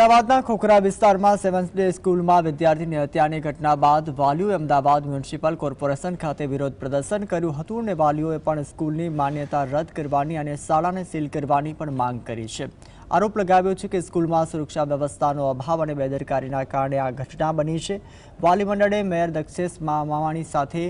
અમદાવાદના ખોખરા વિસ્તારમાં seventh day સ્કૂલમાં વિદ્યાર્થીની હત્યાની ઘટના બાદ વાલીઓએ અમદાવાદ મ્યુનિસિપલ કોર્પોરેશન ખાતે વિરોધ પ્રદર્શન કર્યું હતું અને વાલીઓએ પણ સ્કૂલની માન્યતા રદ કરવાની અને શાળાને સીલ કરવાની પણ માંગ કરી છે. આરોપ લગાવ્યો છે કે સ્કૂલમાં સુરક્ષા વ્યવસ્થાનો અભાવ અને બેદરકારીના કારણે આ ઘટના બની છે. વાલી મંડળે મેયર દક્ષેશ મામાણી સાથે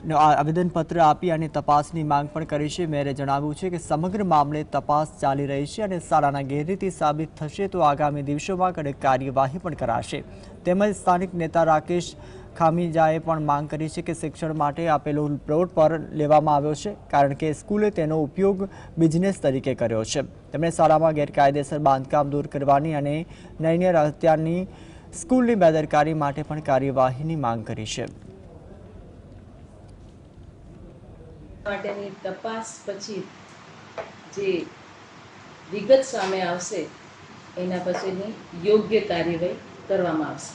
આવેદનપત્ર આપી અને તપાસની માંગ પણ કરી છે. મેયરે જણાવ્યું છે કે સમગ્ર મામલે તપાસ ચાલી રહી છે અને શાળાના ગેરરીતિ સાબિત થશે તો આગામી દિવસોમાં કડક કાર્યવાહી પણ કરાશે. તેમજ સ્થાનિક નેતા રાકેશ ખામીજાએ પણ માંગ કરી છે કે શિક્ષણ માટે આપેલો પ્લોટ પર લેવામાં આવ્યો છે, કારણ કે સ્કૂલે તેનો ઉપયોગ બિઝનેસ તરીકે કર્યો છે. તેમણે શાળામાં ગેરકાયદેસર બાંધકામ દૂર કરવાની અને નૈન્ય હત્યાની સ્કૂલની બેદરકારી માટે પણ કાર્યવાહીની માંગ કરી છે. માટેની તપાસ પછી જે વિગત સામે આવશે એના પછીની યોગ્ય કાર્યવાહી કરવામાં આવશે.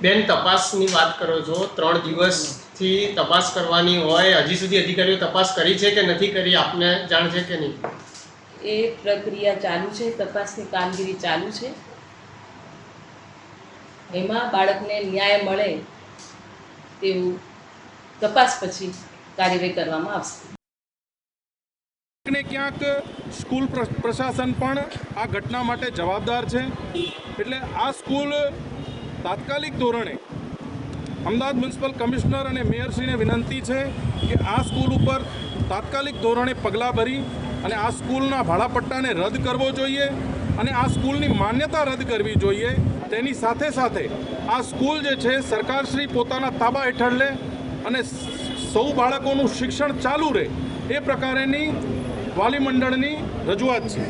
બેન તપાસની વાત કરો છો. ત્રણ દિવસથી તપાસ કરવાની હોય. હજી સુધી અધિકારીઓ તપાસ કરી છે કે નથી કરી? આપને જાણ છે કે નહીં? એ પ્રક્રિયા ચાલુ છે. તપાસની કામગીરી ચાલુ છે. એમાં બાળકને ન્યાય મળે તેવું તપાસ પછી કાર્યવાહી કરવામાં આવશે. ને ક્યાંક સ્કૂલ પ્ર- પ્રશાસન પણ આ ઘટના માટે જવાબદાર છે. એટલે આ સ્કૂલ તાત્કાલિક ધોરણે અમદાવાદ મ્યુનિસિપલ કમિશનર અને મેયરશ્રીને વિનંતી છે કે આ સ્કૂલ ઉપર તાત્કાલિક ધોરણે પગલાં ભરી અને આ સ્કૂલના ભાડાપટ્ટાને રદ કરવો જોઈએ અને આ સ્કૂલની માન્યતા રદ કરવી જોઈએ. તેની સાથે સાથે આ સ્કૂલ જે છે, સરકારશ્રી પોતાના તાબા હેઠળ લે અને સૌ બાળકોનું શિક્ષણ ચાલુ રહે એ પ્રકારેની વાલી મંડળની રજૂઆત છે.